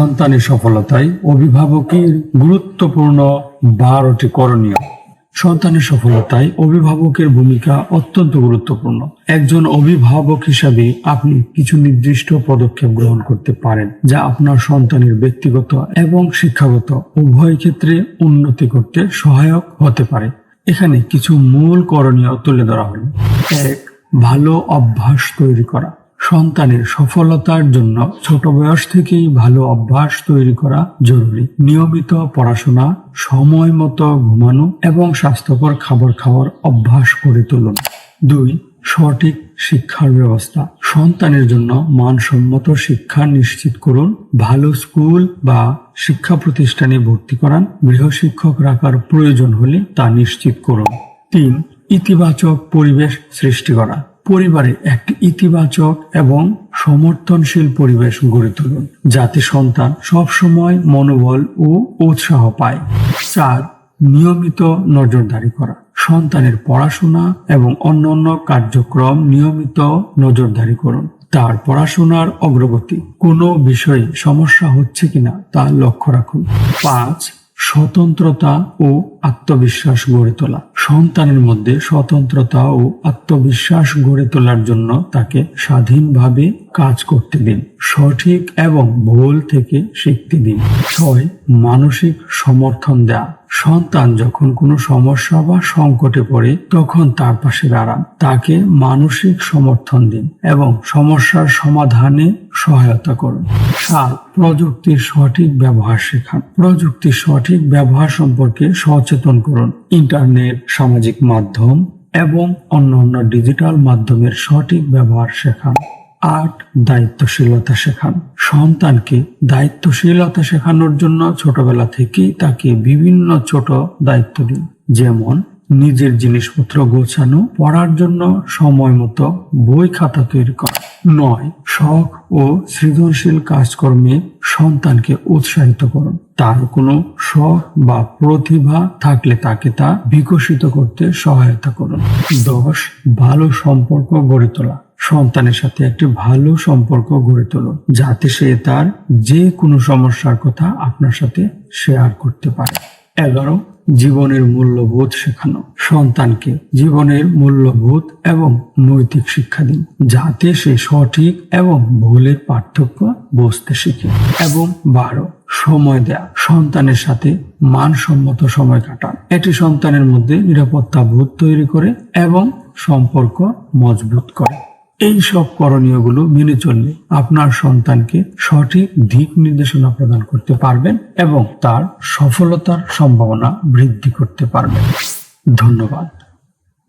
সন্তানের সফলতায় অভিভাবকের গুরুত্বপূর্ণ বারোটি করণীয়। সন্তানের সফলতায় অভিভাবকের ভূমিকা অত্যন্ত গুরুত্বপূর্ণ। একজন অভিভাবক হিসাবে আপনি কিছু নির্দিষ্ট পদক্ষেপ গ্রহণ করতে পারেন, যা আপনার সন্তানের ব্যক্তিগত এবং শিক্ষাগত উভয় ক্ষেত্রে উন্নতি করতে সহায়ক হতে পারে। এখানে কিছু মূল করণীয় তুলে ধরা হলো। এক, ভালো অভ্যাস তৈরি করা। সন্তানের সফলতার জন্য ছোট বয়স থেকেই ভালো অভ্যাস তৈরি করা জরুরি। নিয়মিত পড়াশোনা, সময় মতো ঘুমানো এবং স্বাস্থ্যকর খাবার খাওয়ার অভ্যাস করে তুলুন। দুই, সঠিক শিক্ষার ব্যবস্থা। সন্তানের জন্য মানসম্মত শিক্ষা নিশ্চিত করুন। ভালো স্কুল বা শিক্ষা প্রতিষ্ঠানে ভর্তি করান। গৃহশিক্ষক রাখার প্রয়োজন হলে তা নিশ্চিত করুন। তিন, ইতিবাচক পরিবেশ সৃষ্টি করা। পরিবারে একটি ইতিবাচক এবং সমর্থনশীল পরিবেশ গড়ে তুলুন, যাতে সন্তান সবসময় মনোবল ও উৎসাহ পায়। চার, নিয়মিত নজরদারি করা। সন্তানের পড়াশোনা এবং অন্যান্য কার্যক্রম নিয়মিত নজরদারি করুন। তার পড়াশোনার অগ্রগতি, কোনো বিষয়ে সমস্যা হচ্ছে কিনা তা লক্ষ্য রাখুন। পাঁচ স্বতন্ত্রতা ও আত্মবিশ্বাস গড়ে তোলা। সন্তানের মধ্যে স্বতন্ত্রতা ও আত্মবিশ্বাস গড়ে তোলার জন্য তাকে স্বাধীনভাবে কাজ করতে দিন। সঠিক এবং ভুল থেকে শিখতে দিন। ছয়, মানসিক সমর্থন দেয়া। সন্তান যখন কোনো সমস্যা বা সংকটে পড়ে, তখন তার পাশে দাঁড়ান। তাকে মানসিক সমর্থন দিন এবং সমস্যার সমাধানে সহায়তা করুন। সাত প্রযুক্তির সঠিক ব্যবহার শেখান। প্রযুক্তির সঠিক ব্যবহার সম্পর্কে সচেতন করুন। ইন্টারনেট, সামাজিক মাধ্যম এবং অন্যান্য ডিজিটাল মাধ্যমের সঠিক ব্যবহার শেখান। আট দায়িত্বশীলতা শেখান। সন্তানকে দায়িত্বশীলতা শেখানোর জন্য ছোটবেলা থেকেই তাকে বিভিন্ন ছোট দায়িত্ব দিন। যেমন নিজের জিনিসপত্র গোছানো, পড়ার জন্য সময় মতো বই খাতা তৈরি করা। নয়, শখ ও সৃজনশীল কাজকর্মে সন্তানকে উৎসাহিত করুন। তার কোনো শখ বা প্রতিভা থাকলে তাকে তা বিকশিত করতে সহায়তা করুন। দশ, ভালো সম্পর্ক গড়ে তোলা। সন্তানের সাথে একটি ভালো সম্পর্ক গড়ে তুলুন যাতে সে তার যে কোনো সমস্যার কথা আপনার সাথে শেয়ার করতে পারে। এগারো, জীবনের মূল্যবোধ শেখানো। সন্তানকে জীবনের মূল্যবোধ এবং নৈতিক শিক্ষা দিন, যাতে সে সঠিক এবং ভুলের পার্থক্য বুঝতে শিখে। এবং বারো, সময় দেয়া। সন্তানের সাথে মানসম্মত সময় কাটান। এটি সন্তানের মধ্যে নিরাপত্তা বোধ তৈরি করে এবং সম্পর্ক মজবুত করে। এই সব করণীয়গুলো মেনে চললে আপনার সন্তানকে সঠিক দিক নির্দেশনা প্রদান করতে পারবেন এবং তার সফলতার সম্ভাবনা বৃদ্ধি করতে পারবেন। ধন্যবাদ।